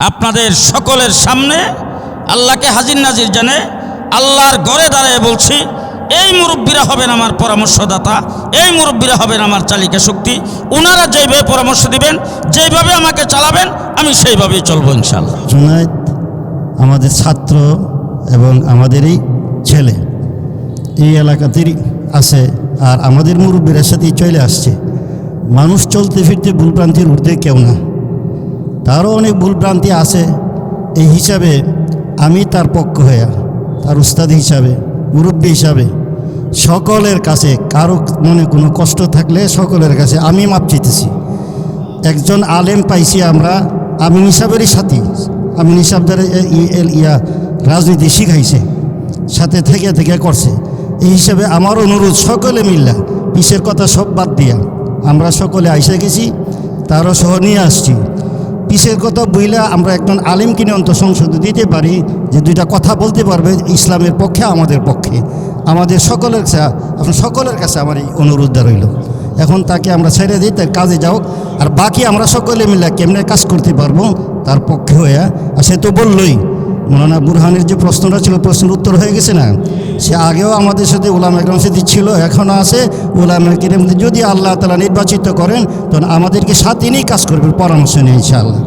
আপনাদের সকলের সামনে আল্লাহকে হাজির নাজির জানে, আল্লাহর গড়ে দাঁড়িয়ে বলছি, এই মুরব্বীরা হবেন আমার পরামর্শদাতা, এই মুরব্বীরা হবেন আমার চালিকা শক্তি ওনারা যেভাবে পরামর্শ দিবেন যেভাবে আমাকে চালাবেন, আমি সেইভাবেই চলবো ইনশাল্লাহ জুনায়েদ, আমাদের ছাত্র এবং আমাদেরই ছেলে, এই এলাকাতেই আছে আর আমাদের মুরব্বীর সাথেই চলে আসছে। মানুষ চলতে ফিরতে ভুলভ্রান্তির ঊর্ধ্বে কেউ না। তারও অনেক ভুলভ্রান্তি আছে। এই হিসাবে আমি তার পক্ষ হয়ে, তার উস্তাদ হিসাবে, মুরব্বী হিসাবে সকলের কাছে কারও মনে কোনো কষ্ট থাকলে সকলের কাছে আমি মাপ চিতেছি একজন আলেম পাইছি আমরা আমি হিসাবেরই সাথী। আমিন হিসাবদের ইয়া রাজনীতি শিখাইছে, সাথে থেকে থেকে করছে। এই হিসাবে আমার অনুরোধ সকলে মিল্লা, পিসের কথা সব বাদ দিয়া। আমরা সকলে আইসে গেছি, তারও সহ নিয়ে আসছি। পিসের কথা বইলা আমরা একজন আলেম কিনে অন্ত সংসদে দিতে পারি যে দুইটা কথা বলতে পারবে ইসলামের পক্ষে, আমাদের পক্ষে। আমাদের সকলের কাছে সকলের কাছে আমার এই অনুরোধটা রইল। এখন তাকে আমরা ছেড়ে দিই, তার কাজে যাও আর বাকি আমরা সকলে মিলে কেমনে কাজ করতে পারব তার পক্ষে হয়ে, আর সে তো বললই, মৌলানা বুরহানের যে প্রশ্নটা ছিল, প্রশ্নের উত্তর হয়ে গেছে না? সে আগেও আমাদের সাথে ওলাম একরম সাথে ছিল, এখনও আছে। ওলাম কিরেম যদি আল্লাহ তালা নির্বাচিত করেন, তখন আমাদেরকে সাথে নিয়েই কাজ করবে পরামর্শ নিয়ে ইনশাআল্লাহ।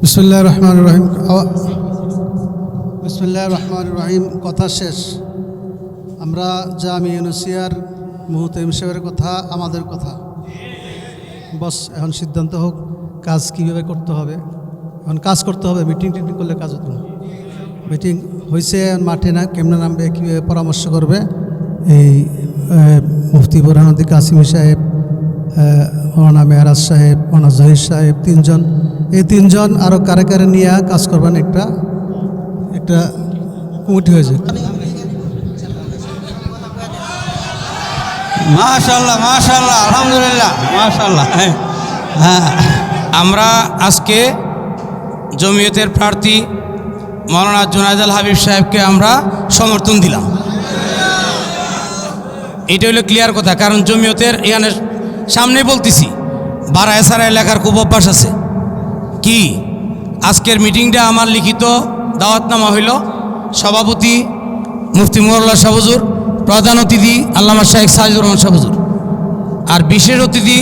বিসমুল্লাহ রহমান রহিম। বিসমুল্লাহ রহমান রহিম। কথা শেষ। আমরা জামি ইউনুসিয়ার মুহূর্তে সাহেবের কথা, আমাদের কথা। বস, এখন সিদ্ধান্ত হোক, কাজ কীভাবে করতে হবে। এখন কাজ করতে হবে মিটিং টিটিং করলে কাজ হতো না। মিটিং হয়েছে মাঠে না, কেমনে নামবে কীভাবে পরামর্শ করবে? এই মুফতি বুরহানুদ্দিন কাসিমি সাহেব মৌলানা মেহরাজ সাহেব, মৌলানা জহির সাহেব, তিনজন। এই তিনজন আরও কারে কারে নিয়ে কাজ করবেন একটা একটা কমিটি হয়েছে। মাশাল্লাহ মাশাল্লাহ আলহামদুলিল্লাহ মাশাল্লাহ হ্যাঁ হ্যাঁ আমরা আজকে জমিয়তের প্রার্থী মৌলানা জুনায়দ হাবিব সাহেবকে আমরা সমর্থন দিলাম। এটা হলো ক্লিয়ার কথা, কারণ জমিয়তের এখানে সামনে বলতেছি বারায় সারায় লেখার খুব অভ্যাস আছে। কি? আজকের মিটিংটা আমার লিখিত দাওয়াতনামা হইল, সভাপতি মুফতি মোল্লা সাবুজুর প্রধান অতিথি আল্লামা শাহেখ সাজিদুর রহমান সাবুজুর আর বিশেষ অতিথি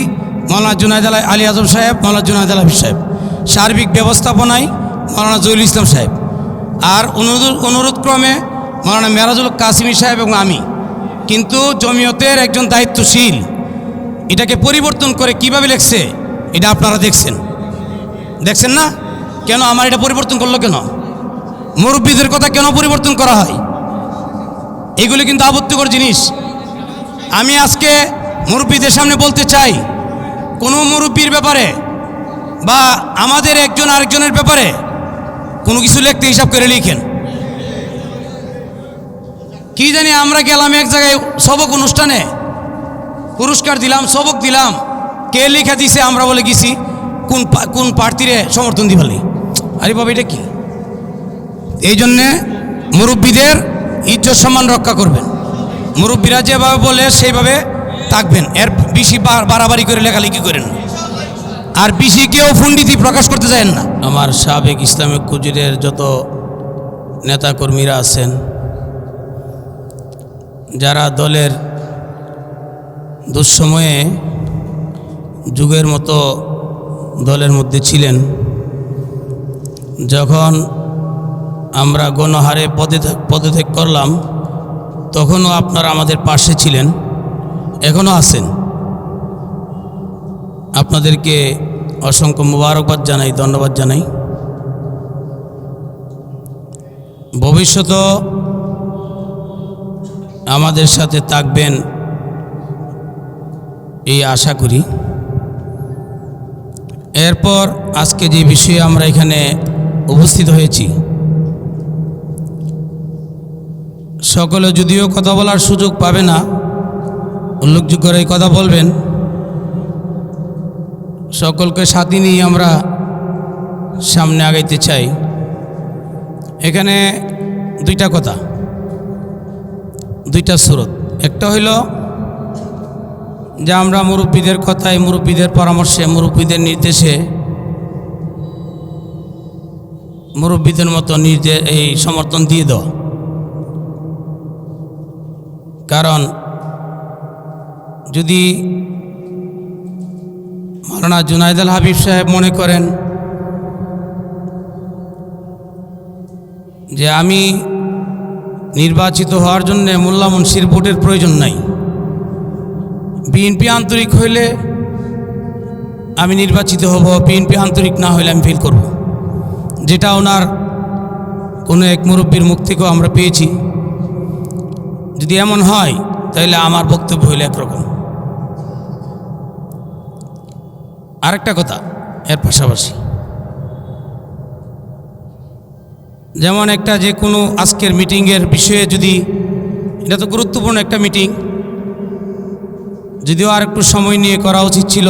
মৌলানা জুনায়দ আলী আজম সাহেব, মৌলানা জুনায়দ আল হাবিব সাহেব। সার্বিক ব্যবস্থাপনায় মৌলানা জহুল ইসলাম সাহেব। আর অনুরোধ, অনুরোধক্রমে মৌলানা মেরাজুল কাসিমি সাহেব এবং আমি। কিন্তু জমিয়তের একজন দায়িত্বশীল, এটাকে পরিবর্তন করে কীভাবে লেখছে, এটা আপনারা দেখছেন। দেখছেন না? কেন আমার এটা পরিবর্তন করল কেন? মুরব্বীদের কথা কেন পরিবর্তন করা হয়? এগুলি কিন্তু আপত্তিকর জিনিস। আমি আজকে মুরব্বীদের সামনে বলতে চাই, কোনো মুরব্বীর ব্যাপারে বা আমাদের একজন আরেকজনের ব্যাপারে কোনো কিছু লিখতে হিসাব করে লিখেন। কি জানি আমরা গেলাম এক জায়গায় সবক অনুষ্ঠানে। পুরস্কার দিলাম, সবক দিলাম। কে লিখা দিছে আমরা বলে গেছি, কোন কোন প্রার্থীরে সমর্থন দিবালি আরে বাবা, এটা কি? এই জন্যে মুরব্বীদের ইজ্জত সম্মান রক্ষা করবেন। মুরব্বীরা যেভাবে বলে সেইভাবে থাকবেন। এর বেশি বাড়াবাড়ি করে লেখালেখি করেন। আর বেশি কেউ ফুন্ডিতি প্রকাশ করতে চান না। আমার সাবেক ইসলামিক কুজিরের যত নেতাকর্মীরা আছেন, যারা দলের দুঃসময়ে যুগের মতো দলের মধ্যে ছিলেন, যখন আমরা গণহারে পদত্যাগ পদত্যাগ করলাম, তখনও আপনারা আমাদের পাশে ছিলেন, এখনও আছেন। আপনাদেরকে অসংখ্য মুবারকবাদ জানাই, ধন্যবাদ জানাই। ভবিষ্যতেও আমাদের সাথে থাকবেন এই আশা করি। এরপর আজকে যে বিষয়ে আমরা এখানে উপস্থিত হয়েছি, সকলে যদিও কথা বলার সুযোগ পাবে না উল্লেখযোগ্য এই কথা বলবেন। সকলকে সাথে নিয়ে আমরা সামনে আগাইতে চাই। এখানে দুইটা কথা, দুইটা স্রোত। একটা হইল যে আমরা মুরব্বীদের কথায় মুরব্বীদের পরামর্শে, মুরব্বীদের নির্দেশে, মুরব্বীদের মতো নিজে এই সমর্থন দিয়ে দাও কারণ যদি মাওলানা জুনাইদ আল হাবিব সাহেব মনে করেন যে আমি নির্বাচিত হওয়ার জন্য মোল্লা মুন্সির ভোটের প্রয়োজন নাই। বিএনপি আন্তরিক হইলে আমি নির্বাচিত হব, বিএনপি আন্তরিক না হইলে আমি ফিল করব। যেটা ওনার কোনো এক মুরব্বীর মুখ থেকেও আমরা পেয়েছি। যদি এমন হয় তাহলে আমার বক্তব্য হইলে একরকম। আরেকটা কথা, এর পাশাপাশি। যেমন একটা যে কোনো আজকের মিটিংয়ের বিষয়ে যদি, এটা তো গুরুত্বপূর্ণ একটা মিটিং, যদিও আর একটু সময় নিয়ে করা উচিত ছিল,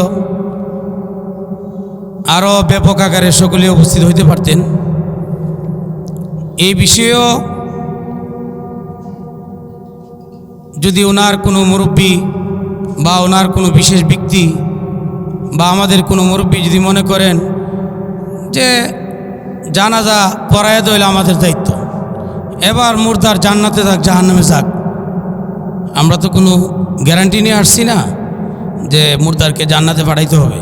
আরও ব্যাপক আকারে সকলে উপস্থিত হইতে পারতেন। এই বিষয়েও যদি ওনার কোনো মুরব্বী বা ওনার কোনো বিশেষ ব্যক্তি বা আমাদের কোনো মুরব্বী যদি মনে করেন যে জানাজা পড়ায় দইলে আমাদের দায়িত্ব, এবার মুর্দার জান্নাতে যাক, জাহান্নামে যাক। আমরা তো কোনো গ্যারান্টি নিয়ে আসছি না যে মুর্দারকে জান্নাতে পাঠাইতে হবে।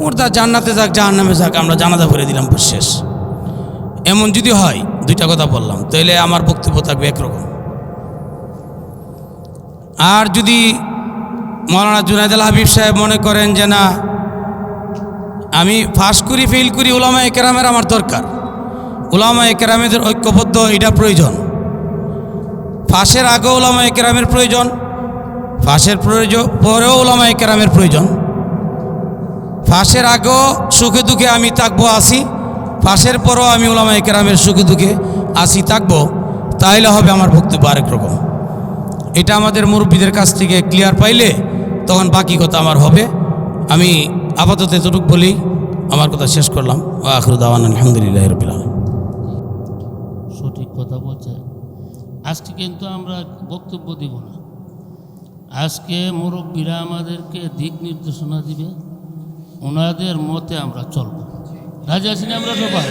মুর্দার জান্নাতে যাক, জাহান্নামে যাক, আমরা জানাজা ভরে দিলাম শেষ। এমন যদি হয়, দুইটা কথা বললাম তাহলে আমার বক্তব্য থাকবে একরকম। আর যদি মৌলানা জুনায়দ আল হাবিব সাহেব মনে করেন যে না, আমি ফাঁস করি, ফেল করি ওলামা একরামের আমার দরকার। ওলামা একরামেদের ঐক্যবদ্ধ, এটা প্রয়োজন। ফাঁসের আগে ওলামা একরামের প্রয়োজন, ফাঁসের প্রয়োজন, পরেও ওলামা একরামের প্রয়োজন। ফাঁসের আগেও সুখে দুঃখে আমি থাকব, আসি। ফাঁসের পরও আমি ওলামা একরামের সুখে দুঃখে আসি, থাকব। তাহলে হবে আমার বক্তব্য আরেক রকম। এটা আমাদের মুরব্বীদের কাছ থেকে ক্লিয়ার পাইলে তখন বাকি কথা আমার হবে। আমি আপাতত এতটুক বলি, আমার কথা শেষ করলাম। আখরুদ আওয়ান আলহামদুলিল্লাহ রবিল আলম সঠিক কথা বলছে। আজকে কিন্তু আমরা বক্তব্য দিব না। আজকে মুরব্বীরা আমাদেরকে দিক নির্দেশনা দিবে। ওনাদের মতে আমরা চলব। রাজি আছি না আমরা সবাই?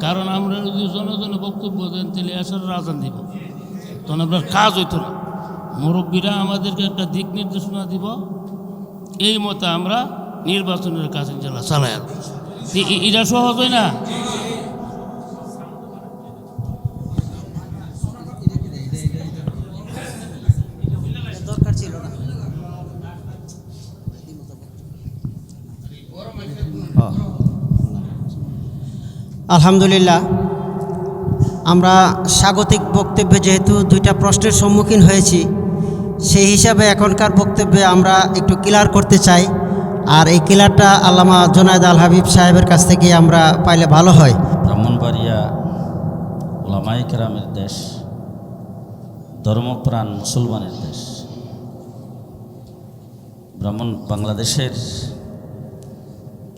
কারণ আমরা যদি জনজনে বক্তব্য দেন, তাহলে আসার রাজান দিব। তখন আপনার কাজ হইতো না। মুরব্বীরা আমাদেরকে একটা দিক নির্দেশনা দিব। এই মতে আমরা নির্বাচনের কাছে জেলা এ- এটা সহজ হয় না? আলহামদুলিল্লাহ আমরা স্বাগতিক বক্তব্যে যেহেতু দুইটা প্রশ্নের সম্মুখীন হয়েছি সেই হিসাবে এখনকার বক্তব্যে আমরা একটু ক্লিয়ার করতে চাই। আর এই ক্লিয়ারটা আল্লামা জোনায়দ আল হাবিব সাহেবের কাছ থেকে আমরা পাইলে ভালো হয়। ব্রাহ্মণবাড়িয়া ওলামাই কেরামের দেশ, ধর্মপ্রাণ মুসলমানের দেশ। ব্রাহ্মণ বাংলাদেশের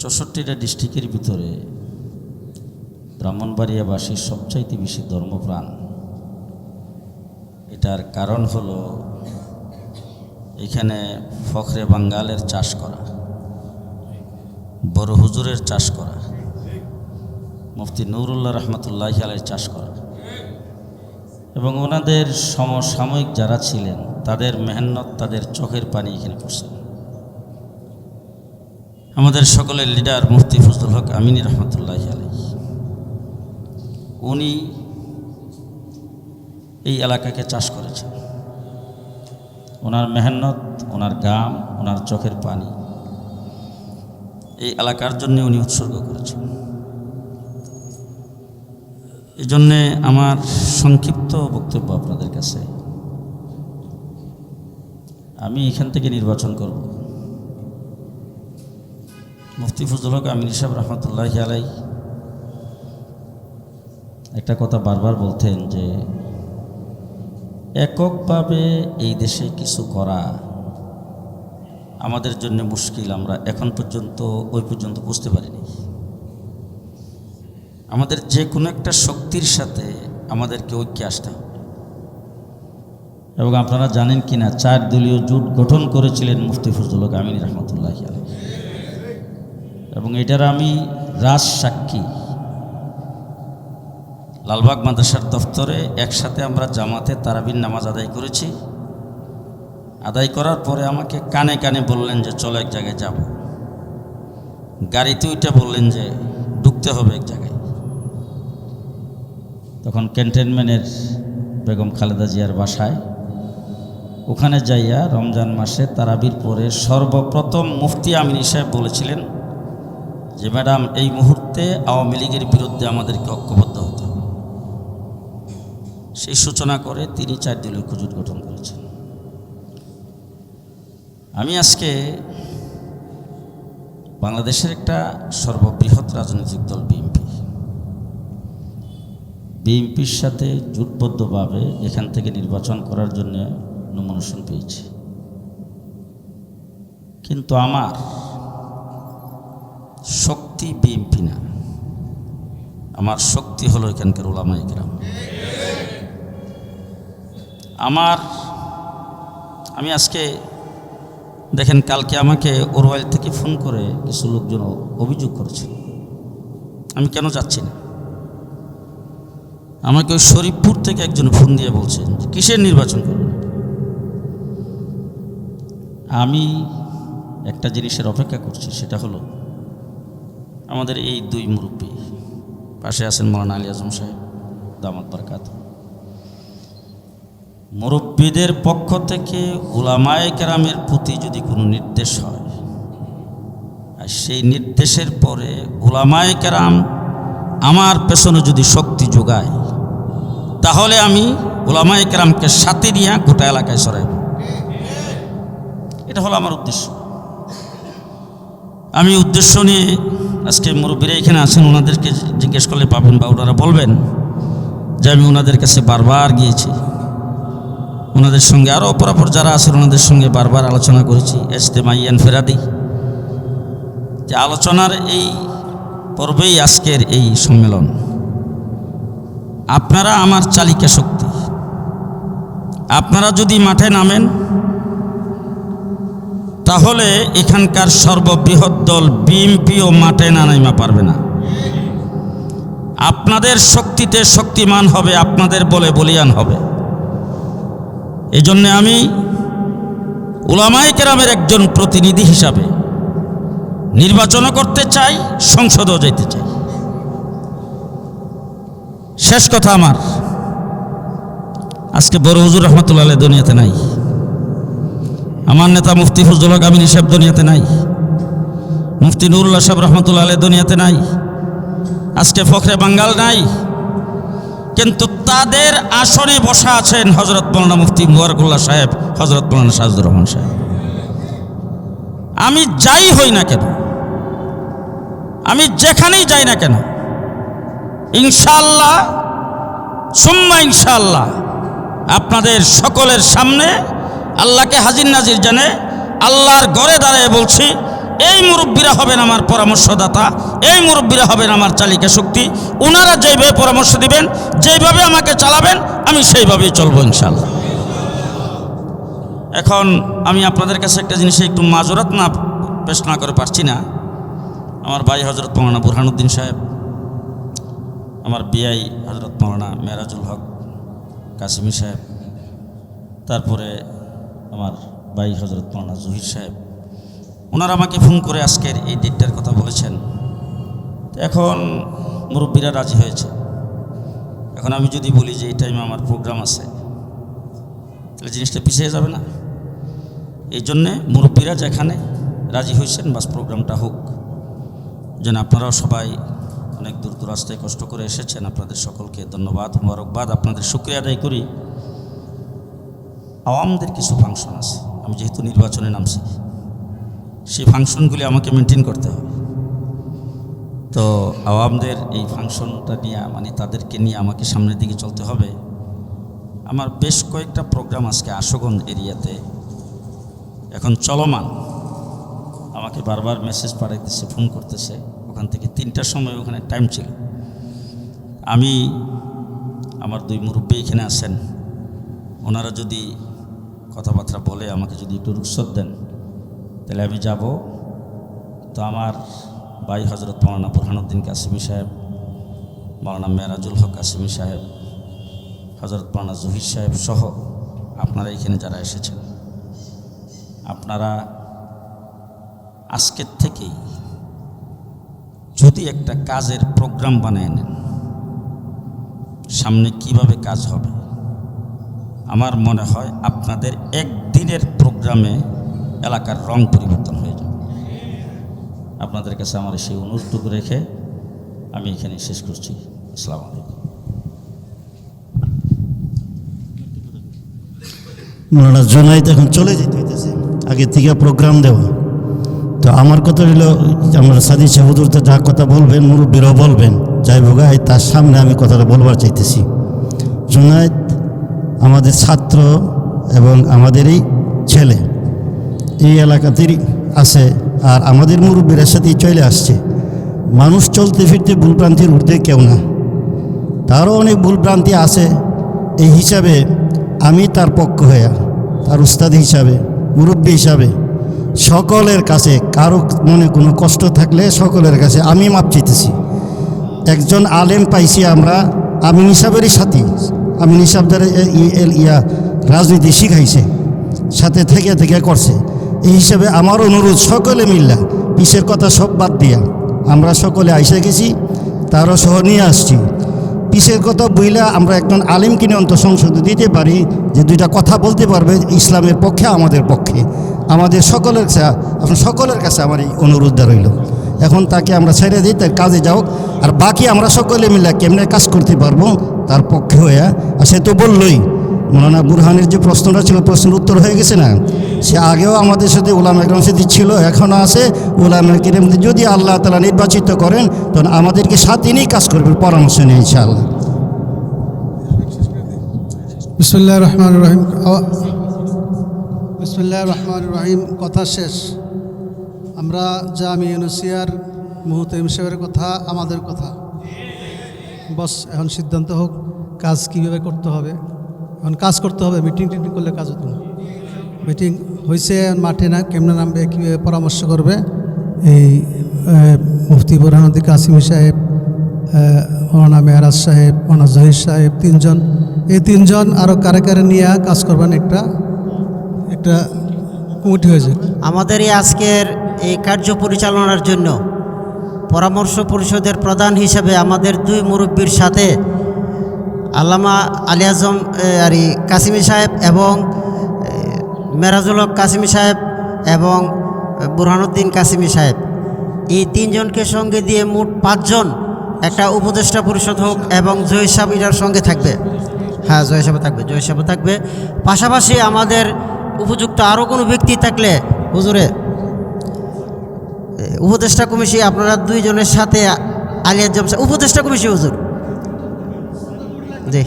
চৌষট্টিটা ডিস্ট্রিক্টের ভিতরে ব্রাহ্মণবাড়িয়াবাসীর সবচাইতে বেশি ধর্মপ্রাণ। এটার কারণ হলো এখানে ফখরে বাঙ্গালের চাষ করা, বড় হুজুরের চাষ করা, মুফতি নুরুল্লাহ রহমতুল্লাহ আলের চাষ করা। এবং ওনাদের সমসাময়িক যারা ছিলেন, তাদের মেহনত, তাদের চোখের পানি এখানে পড়ছে। আমাদের সকলের লিডার মুফতি ফজলুল হক আমিনী রহমতুল্লাহ আলাই উনি এই এলাকাকে চাষ করেছেন। ওনার মেহনত, ওনার গাম, ওনার চোখের পানি। এই এলাকার জন্য উনি উৎসর্গ করেছেন। এই জন্যে আমার সংক্ষিপ্ত বক্তব্য আপনাদের কাছে। আমি এখান থেকে নির্বাচন করব। মুফতি ফজল হক আমির সাহেব রহমতুল্লাহ আলাই একটা কথা বারবার বলতেন যে এককভাবে এই দেশে কিছু করা আমাদের জন্য মুশকিল, আমরা এখন পর্যন্ত, ওই পর্যন্ত বুঝতে পারিনি। আমাদের যে কোনো একটা শক্তির সাথে আমাদেরকে ঐক্যে আসতে হবে। এবং আপনারা জানেন কি না চার দলীয় জোট গঠন করেছিলেন মুফতি আমিন রহমতুল্লাহ এবং এটার আমি রাজ সাক্ষী। লালবাগ মাদ্রাসার দফতরে একসাথে আমরা জামাতে তারাবির নামাজ আদায় করেছি। আদায় করার পরে আমাকে কানে কানে বললেন যে, চলো এক জায়গায় যাব। গাড়িতে উঠে বললেন যে, ঢুকতে হবে এক জায়গায়। তখন ক্যান্টনমেন্টের বেগম খালেদা জিয়ার বাসায়। ওখানে যাইয়া রমজান মাসে তারাবির পরে সর্বপ্রথম মুফতি আমিনী সাহেব বলেছিলেন যে, ম্যাডাম, এই মুহূর্তে আওয়ামী লীগের বিরুদ্ধে আমাদেরকে ঐক্যবদ্ধ সেই সূচনা করে তিনি চার দলীয় ঐক্যজোট গঠন করেছেন। আমি আজকে বাংলাদেশের একটা সর্ববৃহৎ রাজনৈতিক দল, বিএনপি। বিএনপির সাথে জোটবদ্ধভাবে এখান থেকে নির্বাচন করার জন্য নমিনেশন পেয়েছি। কিন্তু আমার শক্তি বিএনপি না। আমার শক্তি হলো এখানকার ওলামা ইকরাম আমার, আমি আজকে, দেখেন কালকে আমাকে ওরওয়াইল থেকে ফোন করে কিছু লোকজন অভিযোগ করেছে। আমি কেন যাচ্ছি না? আমাকে ওই শরীফপুর থেকে একজন ফোন দিয়ে বলছেন কিসের নির্বাচন করবেন? আমি একটা জিনিসের অপেক্ষা করছি, সেটা হলো আমাদের এই দুই মুরব্বী, পাশে আছেন মৌলানা আলী আজম সাহেব, দামাত বারকাত। মুরব্বীদের পক্ষ থেকে ওলামায়ে কেরামের প্রতি যদি কোনো নির্দেশ হয়, আর সেই নির্দেশের পরে ওলামায়ে কেরাম আমার পেছনে যদি শক্তি যোগায়, তাহলে আমি ওলামায়ে কেরামকে সাথে নিয়ে গোটা এলাকায় সরাইব। এটা হলো আমার উদ্দেশ্য। আমি উদ্দেশ্য নিয়ে আজকে মুরব্বীরা এখানে আছেন, ওনাদেরকে জিজ্ঞেস করলে পাবেন বা ওনারা বলবেন যে আমি ওনাদের কাছে বারবার গিয়েছি। ওনাদের সঙ্গে আরও অপরাপর যারা আছেন, ওনাদের সঙ্গে বারবার আলোচনা করেছি এস্তেমাইয়ান ফেরাদি। যে আলোচনার এই পর্বেই আজকের এই সম্মেলন। আপনারা আমার চালিকা শক্তি। আপনারা যদি মাঠে নামেন, তাহলে এখানকার সর্ববৃহৎ দল বিএমপিও মাঠে না নাইমা পারবে না। আপনাদের শক্তিতে শক্তিমান হবে, আপনাদের বলে বলিয়ান হবে। এই জন্যে আমি উলামাই কেরামের একজন প্রতিনিধি হিসাবে নির্বাচনও করতে চাই, সংসদেও যেতে চাই। শেষ কথা আমার। আজকে বড় হুজুর রহমতুল্লাহ দুনিয়াতে নাই। আমার নেতা মুফতি ফজল গামিনী সাহেব দুনিয়াতে নাই। মুফতি নুরুল্লাহ সাহেব রহমতুল্লাহ দুনিয়াতে নাই। আজকে ফখরে বাঙ্গাল নাই। কিন্তু তাদের আসনে বসা আছেন হজরত মৌলানা মুফতি মুবারকুল্লাহ সাহেব হজরত মৌলানা সাজুর রহমান সাহেব। আমি যাই হই না কেন? আমি যেখানেই যাই না কেন? ইনশাল্লাহ সুম্মা ইনশাল্লাহ আপনাদের সকলের সামনে আল্লাহকে হাজির নাজির জানে আল্লাহর গড়ে দাঁড়ায় বলছি এই মুরব্বীরা হবেন আমার পরামর্শদাতা, এই মুরব্বীরা হবেন আমার চালিকা শক্তি। ওনারা যেইভাবে পরামর্শ দিবেন, যেইভাবে আমাকে চালাবেন, আমি সেইভাবেই চলবো ইনশাল্লাহ এখন আমি আপনাদের কাছে একটা জিনিসে একটু মাজরাত না পেশ না করে পারছি না। আমার ভাই হজরত মৌলানা বুরহানুদ্দিন সাহেব, আমার বিআই হজরত মৌলানা মেরাজুল হক কাসিমি সাহেব, তারপরে আমার ভাই হজরত মৌলানা জহির সাহেব ওনারা আমাকে ফোন করে আজকের এই ডেটটার কথা বলেছেন। এখন মুরব্বীরা রাজি হয়েছে। এখন আমি যদি বলি যে এই টাইমে আমার প্রোগ্রাম আছে, তাহলে জিনিসটা পিছিয়ে যাবে না। এই জন্যে মুরব্বীরা যেখানে রাজি হয়েছেন, বাস প্রোগ্রামটা হোক। যেন আপনারাও সবাই অনেক দূর দূরাস্তায় কষ্ট করে এসেছেন। আপনাদের সকলকে ধন্যবাদ, মোবারকবাদ। আপনাদের শুক্রিয়া আদায় করি। আওয়ামদের কিছু ফাংশন আছে। আমি যেহেতু নির্বাচনে নামছি সেই ফাংশনগুলি আমাকে মেনটেন করতে হবে। তো আওয়ামদের এই ফাংশনটা নিয়ে মানে তাদেরকে নিয়ে আমাকে সামনের দিকে চলতে হবে। আমার বেশ কয়েকটা প্রোগ্রাম আজকে আশুগঞ্জ এরিয়াতে এখন চলমান। আমাকে বারবার মেসেজ পাঠাইতেছে ফোন করতেছে। ওখান থেকে তিনটার সময় ওখানে টাইম ছিল। আমি, আমার দুই মুরব্বী এখানে আছেন। ওনারা যদি কথাবার্তা বলে, আমাকে যদি একটু রুখসত দেন। তাহলে আমি যাব। তো আমার ভাই হজরত মৌলানা বুরহানুদ্দিন কাসিমি সাহেব, মৌলানা মেরাজুল হক আসিমি সাহেব হজরত মানা জহির সাহেব সহ আপনারা এখানে যারা এসেছেন, আপনারা আজকের থেকেই যদি একটা কাজের প্রোগ্রাম বানিয়ে নেন, সামনে কীভাবে কাজ হবে? আমার মনে হয় আপনাদের একদিনের প্রোগ্রামে এলাকার রং পরিবর্তন হয়ে যাবে। আপনাদের কাছে আমার সেই অনুরোধটুকু রেখে আমি এখানে শেষ করছি। আসসালামু আলাইকুম। মৌলানা জোনাইদ এখন চলে যেতে হইতেছে। আগে থেকে প্রোগ্রাম দেওয়া। তো আমার কথা হইল, আমার সাদি সাহুদুর তো যা কথা বলবেন, মুরব্বীরাও বলবেন, যাই ভোগাই তার সামনে আমি কথাটা বলবার চাইতেছি। জোনাইদ আমাদের ছাত্র এবং আমাদেরই ছেলে। এই এলাকাতেই আছে আর আমাদের মুরব্বীর সাথেই চলে আসছে। মানুষ চলতে ফিরতে ভুলভ্রান্তির ঊর্ধ্বে কেউ না। তারও অনেক ভুলভ্রান্তি আছে। এই হিসাবে আমি তার পক্ষ হয়ে, তার উস্তাদ হিসাবে, মুরব্বী হিসাবে সকলের কাছে কারও মনে কোনো কষ্ট থাকলে সকলের কাছে আমি মাপ চাইতেছি। একজন আলেম পাইছি আমরা, আমি নিসাবেরই সাথী। আমি নিসাবদের ইয়া রাজনীতি শিখাইছে, সাথে থেকে থেকে করছে। এই হিসাবে আমার অনুরোধ সকলে মিল্লা, পিসের কথা সব বাদ দিয়া। আমরা সকলে আইসে গেছি, তারও সহ নিয়ে আসছি। পিসের কথা বইলা আমরা একজন আলিম কিনে অন্ত সংসদে দিতে পারি যে দুইটা কথা বলতে পারবে ইসলামের পক্ষে, আমাদের পক্ষে। আমাদের সকলের কাছে, আপনার সকলের কাছে আমার এই অনুরোধটা রইল। এখন তাকে আমরা ছেড়ে দিই, তার কাজে যাও আর বাকি আমরা সকলে মিলে কেমনে কাজ করতে পারব, তার পক্ষে হয়ে আর সে তো বললই মৌলানা বুরহানের যে প্রশ্নটা ছিল, প্রশ্নের উত্তর হয়ে গেছে না? সে আগেও আমাদের সাথে ওলাম একরম সাথে ছিল, এখনও আছে। ওলাম কিরম যদি আল্লাহ তালা নির্বাচিত করেন, তখন আমাদেরকে সাথে নিয়েই কাজ করবে, পরামর্শ নিয়ে ইনশাআল্লাহ। বিসমুল্লাহ রহমান রহিম। বিসমুল্লাহ রহমান রহিম। কথা শেষ। আমরা জামি ইউনুসিয়ার মুহতাইম সাহেবের কথা, আমাদের কথা। বস, এখন সিদ্ধান্ত হোক, কাজ কীভাবে করতে হবে। এখন কাজ করতে হবে মিটিং টিটিং করলে কাজ হতো না। মিটিং হয়েছে মাঠে না, কেমনে নামবে, কীভাবে পরামর্শ করবে, এই মুফতি বুরহানুদ্দিন কাসিমি সাহেব মৌলানা মেহরাজ সাহেব মৌলানা জহির সাহেব, তিনজন, এই তিনজন আরও কারে কারে নিয়ে কাজ করবেন একটা একটা কমিটি হয়েছে। আমাদের এই আজকের এই কার্য পরিচালনার জন্য পরামর্শ পরিষদের প্রধান হিসেবে আমাদের দুই মুরব্বীর সাথে আল্লামা আলী আজম আর কাসিমি সাহেব এবং মেরাজুল হক কাসিমি সাহেব এবং বুরহানুদ্দিন কাসিমি সাহেব। এই তিনজনকে সঙ্গে দিয়ে মোট পাঁচজন একটা উপদেষ্টা পরিষদ হোক এবং জয় সাহেব এটার সঙ্গে থাকবে। হ্যাঁ জয় সাহেব থাকবে জয় সাহেব থাকবে। পাশাপাশি আমাদের উপযুক্ত আরও কোনো ব্যক্তি থাকলে, হুজুরে উপদেষ্টা কমিটি আপনারা দুইজনের সাথে আলিয়া জমসা উপদেষ্টা কমিটি হুজুর। জি।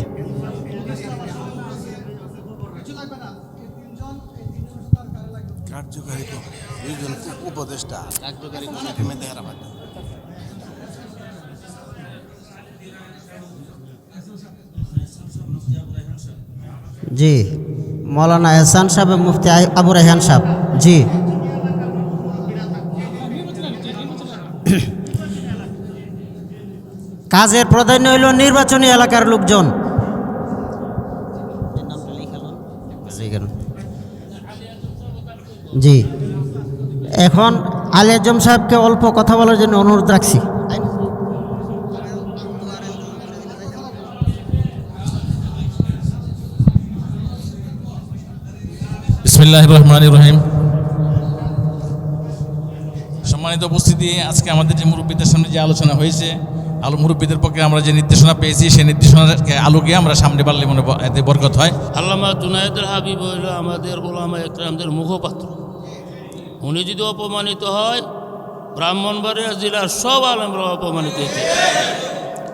কার্যকারী দুইজন উপদেষ্টা। কার্যকারী কমিটি মেয়েদের হেরাবাদ জি। মৌলানা এহসান সাহেব মুফতি আবু রেহান সাহেব। জি। কাজের প্রাধান্য হইল নির্বাচনী এলাকার লোকজন। জি। এখন আলী আজম সাহেবকে অল্প কথা বলার জন্য অনুরোধ রাখছি। সম্মানিত উপস্থিতি, আজকে আমাদের যে মুরব্বীদের সামনে যে আলোচনা হয়েছে আলো মুরব্বীদের পক্ষে আমরা যে নির্দেশনা পেয়েছি, সেই নির্দেশনার আলোকে আমরা সামনে পারলে মনে এতে বরকত হয়। আল্লামা জুনায়দুল হাবিব হইল আমাদের ওলামা একরামদের মুখপাত্র। উনি যদি অপমানিত হয়, ব্রাহ্মণবাড়িয়া জেলার সব আলমরা অপমানিত হয়েছে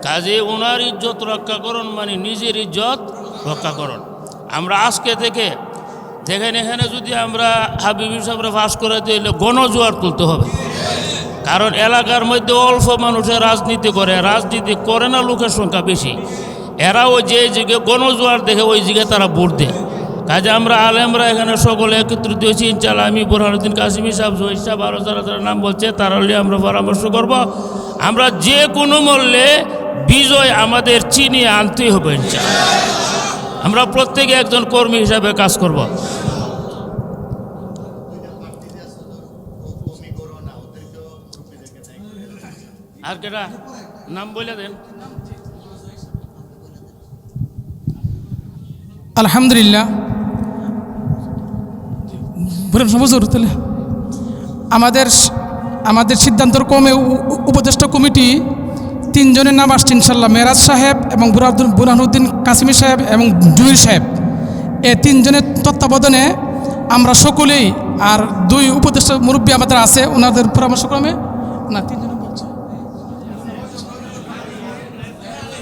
কাজে ওনার ইজ্জত রক্ষা করুন মানে নিজের ইজ্জত রক্ষা করুন। আমরা আজকে থেকে, দেখেন এখানে যদি আমরা হাবিব হিসাবে ফাঁস করে দিলে গণজোয়ার তুলতে হবে। কারণ এলাকার মধ্যে অল্প মানুষের রাজনীতি করে রাজনীতি করে না লোকের সংখ্যা বেশি। এরাও যে দিকে গণজোয়ার দেখে ওই দিকে তারা ভোট দেয়। কাজে আমরা আলেমরা এখানে সকলে একত্রিত হয়েছি ইনশাল্লাহ আমি বোরহানুদ্দিন কাসিমি সাহেব, জহির সাহেব আরও যারা যারা নাম বলছে, তারা হলে আমরা পরামর্শ করব। আমরা যে কোনো মূল্যে বিজয় আমাদের চিনিয়ে আনতেই হবে, ইনশাআল্লাহ। আমরা প্রত্যেকে একজন কর্মী হিসাবে কাজ করব। আর কেটা? নাম বলে দেন। আলহামদুলিল্লাহ। বলুন হুজুর, তাহলে। আমাদের আমাদের সিদ্ধান্তর কমে উপদেষ্টা কমিটি তিনজনের নাম আসছে ইনশাল্লাহ। মেরাজ সাহেব এবং বুরাদুল বুরহানুদ্দিন কাসিমি সাহেব এবং জুইর সাহেব। এ তিনজনের তত্ত্বাবধানে আমরা সকলেই আর দুই উপদেষ্টা মুরব্বী আমাদের আছে, ওনাদের পরামর্শক্রমে না তিনজনে বলছে ইয়া, আলী আদম সাহেব। আ- আ- আ- আলী আদম কাসিমি সাহেব। আলী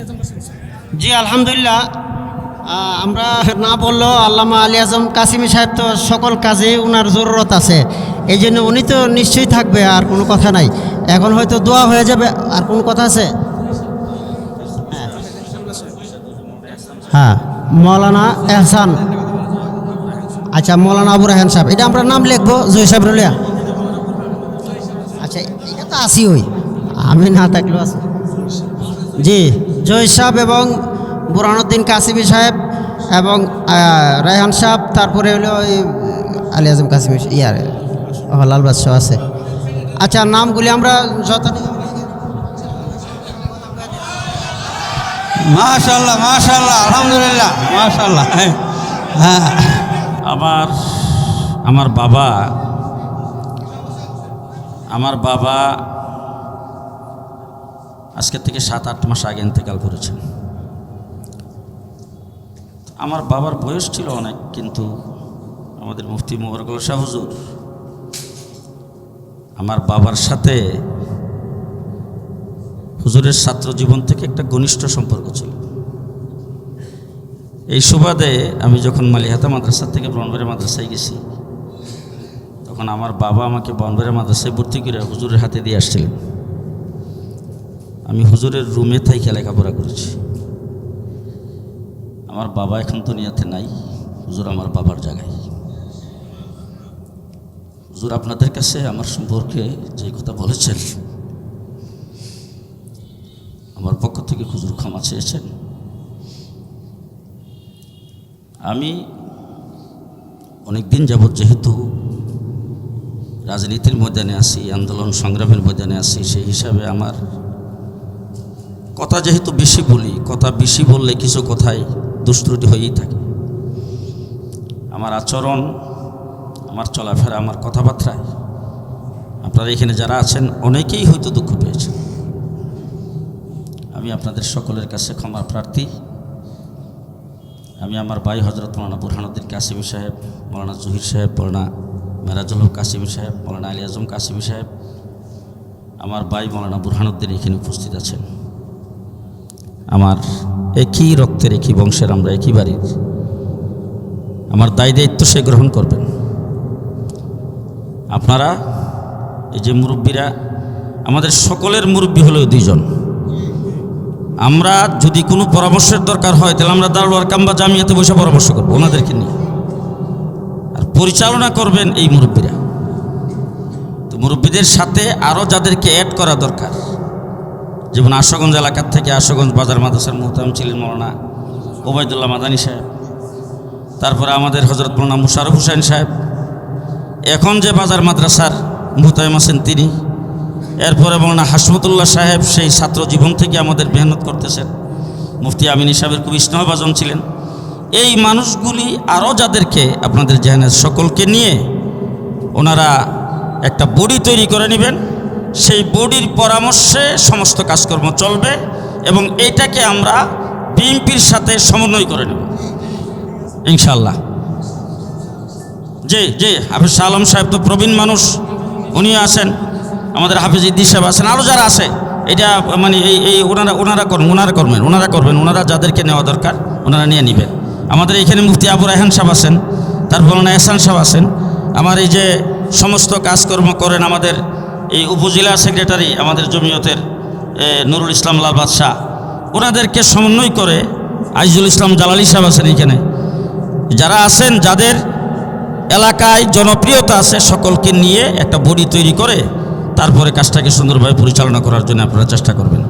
আদম কাসিমি সাহেব। জি আলহামদুলিল্লাহ। আমরা না বললেও আল্লামা আলী আজম কাসিমি সাহেব তো সকল কাজে ওনার জরুরত আছে। এই জন্য উনি তো নিশ্চয়ই থাকবে আর কোনো কথা নাই। এখন হয়তো দোয়া হয়ে যাবে আর কোনো কথা আছে? হ্যাঁ। হ্যাঁ মৌলানা এহসান। আচ্ছা মৌলানা আবু রাহান সাহেব। এটা আমরা নাম লিখব জয় সাহেব রলিয়া। আচ্ছা এটা তো আসি ওই আমি না থাকলেও আছে। জি জয় সাহেব এবং বুরহানুদ্দিন কাসিমি সাহেব এবং রায়হান সাহেব তারপরে হলো ওই আলী আজম কাসিমি ইয়ার লাল বাদশাহ আছে। আচ্ছা নামগুলি আমরা যত মাশাল্লাহ মাশাল্লাহ আলহামদুলিল্লাহ মাশাল্লাহ হ্যাঁ। আমার আমার বাবা আমার বাবা আজকের থেকে সাত, আট মাস আগে ইন্তেকাল করেছেন। আমার বাবার বয়স ছিল অনেক, কিন্তু আমাদের মুফতি মোবারকুল শাহ হুজুর, আমার বাবার সাথে হুজুরের ছাত্র জীবন থেকে একটা ঘনিষ্ঠ সম্পর্ক ছিল। এই সুবাদে আমি যখন মালিহাতা মাদ্রাসা থেকে ব্রহ্মবাড়ি মাদ্রাসায় গেছি তখন আমার বাবা আমাকে ব্রহ্মবাড়ি মাদ্রাসায় ভর্তি করে হুজুরের হাতে দিয়ে আসছিলেন। আমি হুজুরের রুমে থাইকে লেখাপড়া করেছি। আমার বাবা এখন দুনিয়াতে নাই, হুজুর আমার বাবার জায়গায়। হুজুর আপনাদের কাছে আমার সম্পর্কে যে কথা বলেছেন, আমার পক্ষ থেকে হুজুর ক্ষমা চেয়েছেন। আমি অনেক দিন যাবৎ যেহেতু রাজনীতির ময়দানে আসি আন্দোলন সংগ্রামের ময়দানে আছি, সেই হিসাবে আমার কথা যেহেতু বেশি বলি, কথা বেশি বললে কিছু কথাই দুষ্ত্রুটি হয়েই থাকে। আমার আচরণ, আমার চলাফেরা, আমার কথাবার্তায়, আপনারা এখানে যারা আছেন, অনেকেই হয়তো দুঃখ পেয়েছেন। আমি আপনাদের সকলের কাছে ক্ষমা প্রার্থী। আমি আমার ভাই হজরত মৌলানা বুরহানুদ্দিন কাসিমি সাহেব, মৌলানা জহির সাহেব, মৌলানা মেরাজুল হক কাসিমি সাহেব, মৌলানা আলী আজম কাসিমি সাহেব, আমার ভাই মৌলানা বুরহানুদ্দিন এখানে উপস্থিত আছেন। আমার একই রক্তের, একই বংশের, আমরা একই বাড়ির। আমার দায় দায়িত্ব সে গ্রহণ করবেন। আপনারা, এই যে মুরব্বীরা, আমাদের সকলের মুরব্বী হলো দুইজন। আমরা যদি কোনো পরামর্শের দরকার হয়, তাহলে আমরা দারুয়ার কাম্বা জামিয়াতে বসে পরামর্শ করব। ওনাদেরকে নিয়ে। পরিচালনা করবেন এই মুরব্বীরা। তো মুরব্বীদের সাথে আরও যাদেরকে অ্যাড করা দরকার, যেমন আশুগঞ্জ এলাকার থেকে আশুগঞ্জ বাজার মাদ্রাসার মোহতাম ছিলেন মৌলানা ওবায়দুল্লাহ মাদানী সাহেব। তারপরে আমাদের হজরত মৌলানা মুশারফ হুসেন সাহেব। এখন যে বাজার মাদ্রাসার মোহতাম আছেন তিনি। এরপরে মৌলানা হাসমতুল্লাহ সাহেব, সেই ছাত্র জীবন থেকে আমাদের মেহনত করতেছেন। মুফতি আমিনী সাহেবের খুব স্নেহভাজন ছিলেন। এই মানুষগুলি আরও যাদেরকে আপনাদের জেহানের সকলকে নিয়ে ওনারা একটা বডি তৈরি করে নেবেন, সেই বডির পরামর্শে সমস্ত কাজকর্ম চলবে এবং এইটাকে আমরা বিএনপির সাথে সমন্বয় করে নেব। ইনশাল্লাহ জি জি, হাফিজ আলম সাহেব তো প্রবীণ মানুষ, উনিও আছেন, আমাদের হাফিজ ইদ্দিস সাহেব আছেন আরও যারা আছে, এটা মানে এই এই ওনারা ওনারা করবেন ওনারা করবেন ওনারা করবেন, ওনারা যাদেরকে নেওয়া দরকার, ওনারা নিয়ে নেবেন। আমাদের এখানে মুফতি আবু রায়হান সাহেব আছেন তারপর ওনার এহসান সাহেব আছেন। আমার এই যে সমস্ত কাজকর্ম করেন আমাদের এই উপজেলা সেক্রেটারি, আমাদের জমিয়তের নুরুল ইসলাম লাল বাদশাহ, ওনাদেরকে সমন্বয় করে আইজুল ইসলাম জালালি সাহেব আছেন এখানে। যারা আছেন, যাদের এলাকায় জনপ্রিয়তা আছে, সকলকে নিয়ে একটা বডি তৈরি করে তারপরে কাজটাকে সুন্দরভাবে পরিচালনা করার জন্য আপনারা চেষ্টা করবেন।